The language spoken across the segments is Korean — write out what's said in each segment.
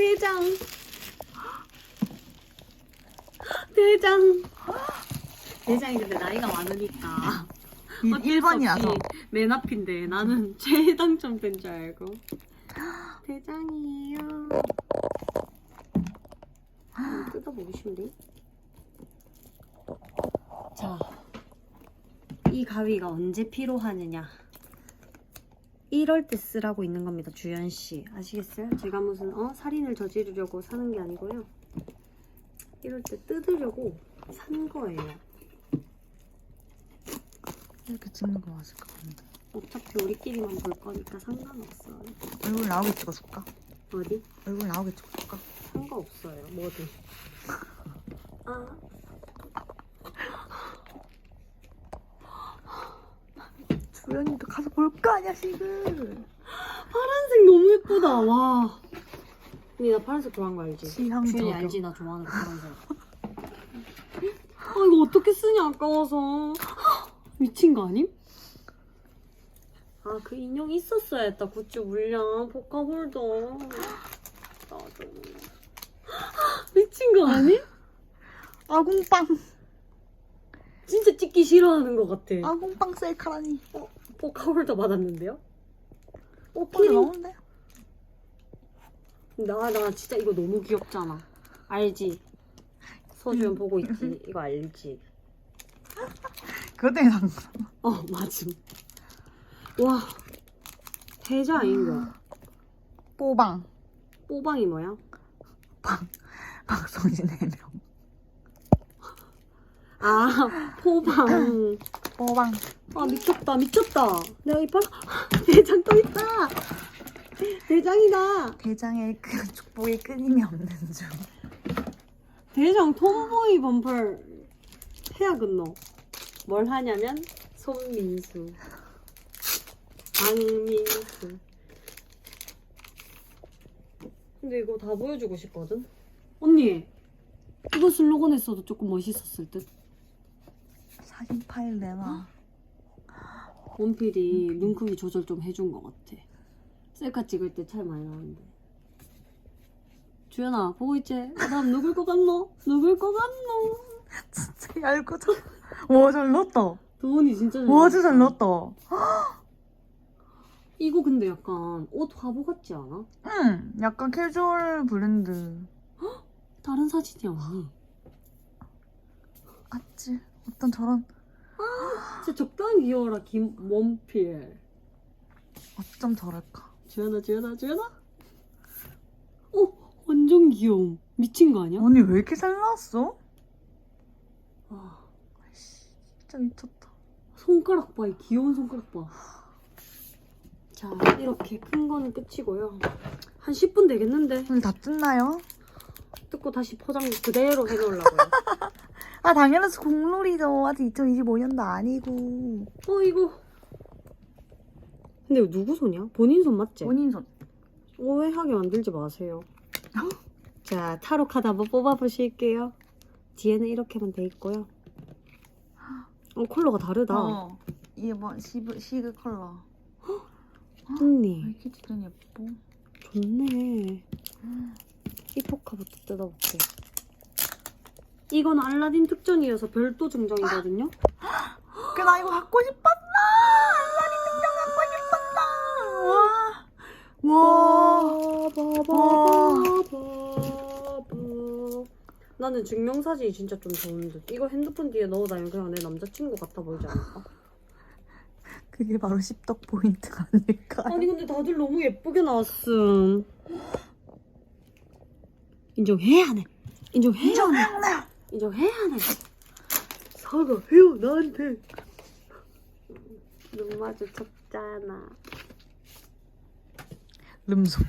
대장. 대장. 대장이 근데 나이가 많으니까. 어쩔 수 1번이라서. 없이 맨 앞인데 나는 최당첨된 줄 알고. 대장이에요. 한번 뜯어보시면 자, 이 가위가 언제 필요하느냐? 이럴 때 쓰라고 있는 겁니다, 주연 씨. 아시겠어요? 제가 무슨 어 살인을 저지르려고 사는 게 아니고요. 이럴 때 뜯으려고 산 거예요. 이렇게 찍는 거 맞을 것 같은데. 어차피 우리끼리만 볼 거니까 상관없어 요. 얼굴 나오게 찍어줄까? 어디? 얼굴 나오게 찍어줄까? 상관없어요. 뭐든. 아, 주연이도 가서 볼 거 아니야 지금. 파란색 너무 예쁘다. 와. 언니 나 파란색 좋아하는 거 알지? 주연이 저격. 알지? 나 좋아하는 거 파란색. 아 이거 어떻게 쓰냐 아까워서. 미친 거 아님? 아 그 인형 있었어야 했다. 굿즈 물량 포카 홀더. 나도. 미친 거 아니? 아궁빵. 싫어하는 것 같아. 아궁빵 셀카라니. 포카 홀더 받았는데요? 어, 키링. 나오는데? 나, 나 진짜 이거 너무 귀엽잖아. 알지? 서주연 보고 있지? 이거 알지? 그것 때문에 산 거. 어, 맞음. 와, 대자 아닌가? 뽀방. 뽀방이 뭐야? 박성진 4명. 아, 포방. 뽀방. 아, 미쳤다, 미쳤다. 내가 이빨, 대장 또 있다! 대장이다! 대장의 그 축복이 끊임이 없는 중. 대장 톰보이 범펄 해야겠노. 뭘 하냐면 손민수, 강민수. 근데 이거 다 보여주고 싶거든. 언니, 이거 슬로건 했어도 조금 멋있었을 듯. 사진 파일 내놔. 원필이 눈 크기 조절 좀 해준 것 같아. 셀카 찍을 때 차이 많이 나는데. 주연아, 보고 있지? 그다음 누굴 것 같노? 누굴 것 같노? 진짜 얇고 잘. 와, 잘 넣었다. 도훈이 진짜 잘 와, 진짜 잘. 넣었다. 이거 근데 약간 옷 화보 같지 않아? 응, 약간 캐주얼 브랜드. 다른 사진이 언니. 맞지? 어떤 저런, 진짜 적당히 귀여워라 김원필. 어쩜 저럴까. 주연아 주연아 주연아. 어 완전 귀여움. 미친 거 아니야? 언니 왜 이렇게 잘 나왔어? 와, 진짜 미쳤다. 손가락 봐, 이 귀여운 손가락 봐. 자 이렇게 큰 거는 끝이고요. 한 10분 되겠는데 오늘 다 뜯나요? 뜯고 다시 포장 그대로 해놓으려고요. 아, 당연하지. 공놀이죠. 아직 2025년도 아니고. 어 이거. 근데 이거 누구 손이야? 본인 손 맞지? 본인 손. 오해하게 만들지 마세요. 자, 타로 카드 한번 뽑아보실게요. 뒤에는 이렇게만 돼 있고요. 어, 컬러가 다르다. 어. 이게 뭐, 시브, 시그 컬러. 왜 언니, 이렇게 진짜 예뻐? 좋네. 이 포카부터 뜯어볼게. 이건 알라딘 특전이어서 별도 증정이거든요. 그, 나 이거 갖고 싶었다! 알라딘 등장 갖고 싶었다! 와. 와. 바바바바바. 나는 증명사진이 진짜 좀 좋은데 이거 핸드폰 뒤에 넣어다니면 그냥 내 남자친구 같아 보이지 않을까? 그게 바로 십덕 포인트 아닐까? 아니 근데 다들 너무 예쁘게 나왔음. 인정해야 하네. 인정해야 하네. 인정해야 하네. 사과해요 나한테. 눈 마주쳤잖아. 름손.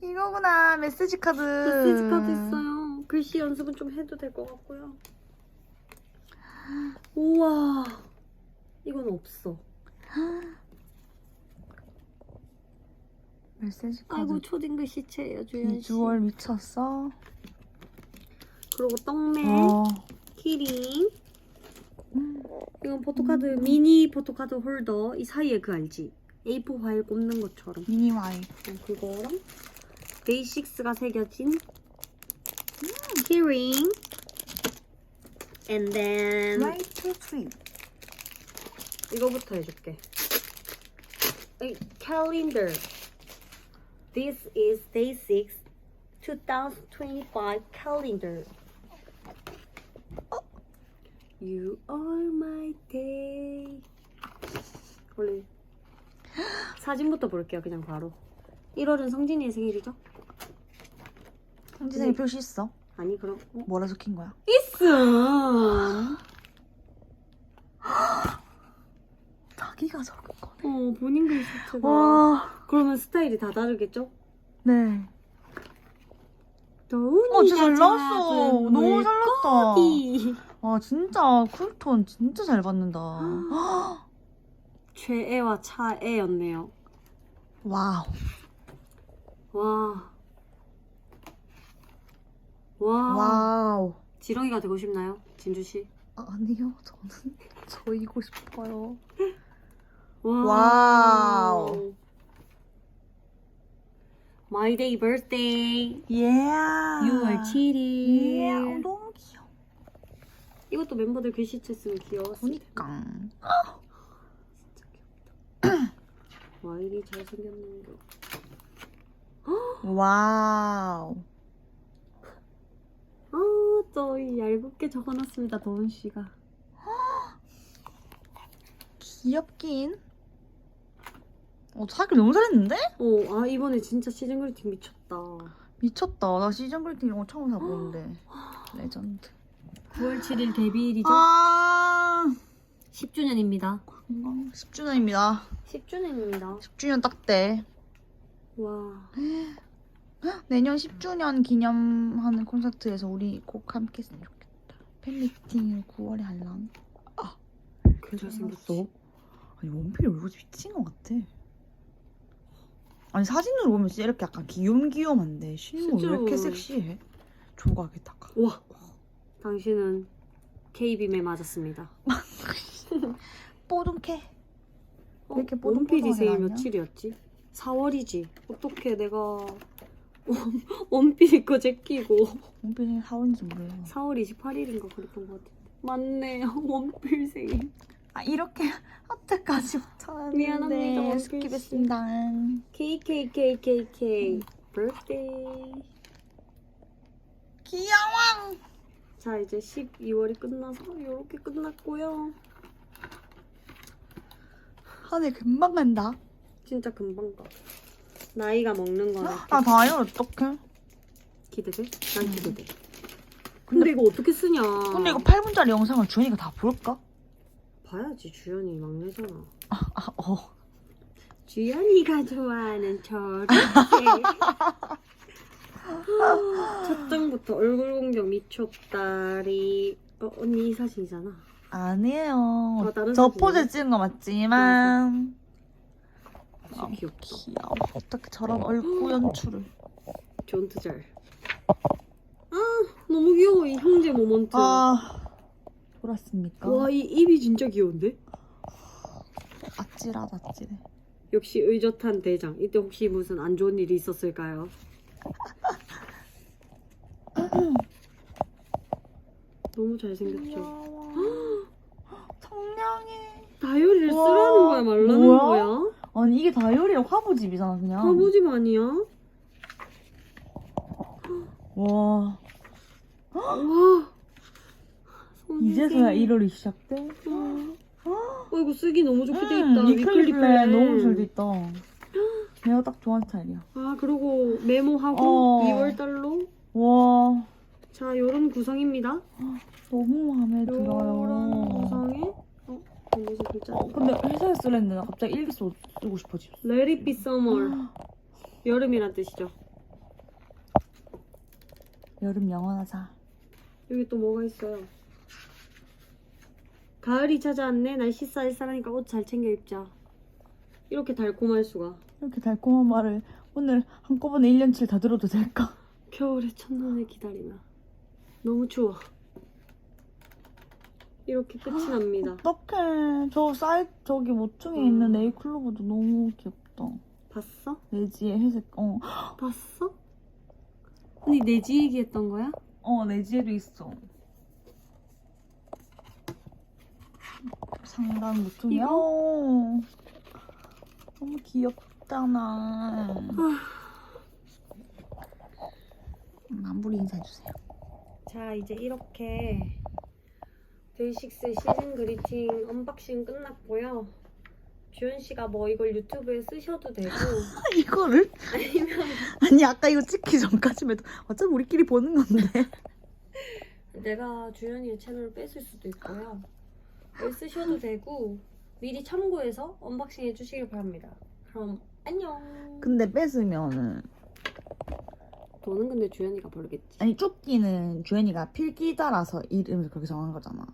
이거구나 메시지 카드. 메시지 카드 있어요. 글씨 연습은 좀 해도 될 것 같고요. 우와. 이건 없어. 메시지 카드. 아이고 초딩 글씨체예요 주연 씨. 비주얼 미쳤어. 그리고 떡메, 어. 키링. 음. 이건 포토카드 미니 포토카드 홀더 이 사이에 그 알지? A4 파일 꼽는 것처럼 미니 와이. 어, 그거랑 베이식스가 새겨진 키링 and then 라이트 트립. 이거부터 해줄게. 이 calendar. This is day 6, 2025 calendar. You are my day. 원래 사진부터 볼게요. 그냥 바로. 1월은 성진이의 생일이죠? 성지생이 네. 표시 있어? 아니 그럼 어? 뭐라 적힌 거야? 있음. 자기가 적은 거네. 어 본인 글씨체가. 와. 그러면 스타일이 다 다르겠죠? 네. 더우니가 어, 진짜 잘 나왔어. 작은 너무 잘 나왔다. 물고기. 와, 진짜 쿨톤 진짜 잘 받는다. 최애와 차애였네요. 와우. 와. 와. 와우. 지렁이가 되고 싶나요? 진주 씨? 아니요, 저는 저이고 싶어요. 와. 와우. My day birthday. 예. 6월 7일. 예, 어, 너무 귀여워. 이것도 멤버들 글씨체 쓰면 귀여웠을 텐데. 보니까. 진짜 귀엽다. 와, 이리 잘생겼는데. 와우. 아, 또이 얇게 적어놨습니다, 도은 씨가. 귀엽긴. 어, 사길 너무 잘했는데? 어, 아, 이번에 진짜 시즌 그리팅 미쳤다. 미쳤다. 나 시즌 그리팅 이런 거 처음 사보는데. 레전드. 9월 7일 데뷔일이죠? 아, 10주년입니다. 건강 10주년입니다. 10주년입니다. 10주년 딱대. 와. 내년 10주년 기념하는 콘서트에서 우리 꼭 함께 했으면 좋겠다. 팬미팅을 9월에 할랑. 그 잘생겼어. 아니 원필이 얼굴이 미친 것 같아. 아니 사진으로 보면 진짜 이렇게 약간 귀염귀염한데 실물 왜 이렇게 진짜. 섹시해? 조각에다가. 와. 당신은 KBM에 맞았습니다. 뽀둥캐. 어, 왜 이렇게 원피디 뽀송뽀송하게 생일 나왔냐? 며칠이었지? 4월이지. 어떻게 내가 원- 원피디 거 제끼고 원필이 사원인지 몰라. 4월 28일인가 그랬던 것 같은데. 맞네. 원필 생일. 아 이렇게 하트까지 붙여놨는데 미안합니다. 스킵했습니다. KKKKK birthday. 귀여워. 자 이제 12월이 끝나서 이렇게 끝났고요. 한해 금방 간다. 진짜 금방 가. 나이가 먹는 거는 아 다이어 어떡해? 기대돼? 난 기대돼. 근데 이거 어떻게 쓰냐? 근데 이거 8분짜리 영상을 주연이가 다 볼까? 봐야지 주연이 막내잖아. 아, 어. 주연이가 좋아하는 저렇게 첫 장부터 얼굴 공격 미쳤다리 어, 언니 이 사진이잖아 아니에요. 어, 다른 저 사진이네. 포즈 찍은 거 맞지만. 진짜 귀엽다 귀여워. 어떻게 저런 얼굴 연출을. 존트잘 아 너무 귀여워 이 형제 모먼트 아. 돌았습니까? 와 이 입이 진짜 귀여운데? 아찔하다, 아찔해. 역시 의젓한 대장 이때 혹시 무슨 안 좋은 일이 있었을까요? 너무 잘생겼죠. 청량해. 다이어리를 와, 쓰라는 거야 말라는 뭐야? 거야? 아니, 이게 다이어리랑 화보집이잖아, 그냥. 화보집 아니야? 와. 와 이제서야 1월이 시작돼? 어 이거 쓰기 너무 좋게 돼 음, 있다 위클리 플랜 너무 잘 돼 있다. 내가 딱 좋아하는 스타일이야. 아 그리고 메모하고 어. 2월 달로 와, 자 요런 구성입니다 너무 마음에 요런 들어요. 구성에 어? 무슨 글자 어, 근데 회사에 쓰랬는데 나 갑자기 일기 써, 쓰고 싶어지. Let it be summer 여름이란 뜻이죠 여름 영원하자. 여기 또 뭐가 있어요 가을이 찾아왔네 날씨 쌀쌀하니까 옷 잘 챙겨 입자 이렇게 달콤할 수가 이렇게 달콤한 말을 오늘 한꺼번에 1년치를 다 들어도 될까? 겨울의 첫눈을 기다리며 너무 추워 이렇게 끝이 납니다. 어떡해. 저 사이, 저기 모퉁이에 음. 있는 네이클로버도 너무 귀엽다. 봤어? 내지에 회색, 어. 봤어? 언니 내지 얘기했던 거야? 어, 내지에도 있어. 상단? 어. 너무 귀엽잖아. 음, 마무리 인사해주세요. 자 이제 이렇게 데이식스 시즌 그리팅 언박싱 끝났고요. 주현 씨가 뭐 이걸 유튜브에 쓰셔도 되고 이거를? 아니면 아니, 아까 이거 찍기 전까지만 해도 어차피 우리끼리 보는 건데. 내가 주현이의 채널을 뺏을 수도 있고요. 왜 쓰셔도 되고 미리 참고해서 언박싱 해주시길 바랍니다. 그럼 안녕. 근데 뺏으면은 돈은 근데 주현이가 벌겠지. 아니 쫓기는 주연이가 필기자라서 이름을 그렇게 정한 거잖아.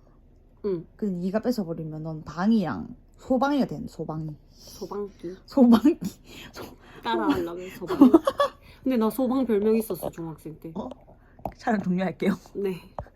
응. 그 네가 뺏어버리면 넌 방이랑 소방이가 되는 소방이. 소방기 소방이. 따라하려면 소방. 근데 나 소방 별명 있었어 중학생 때. 촬영 종료할게요. 네.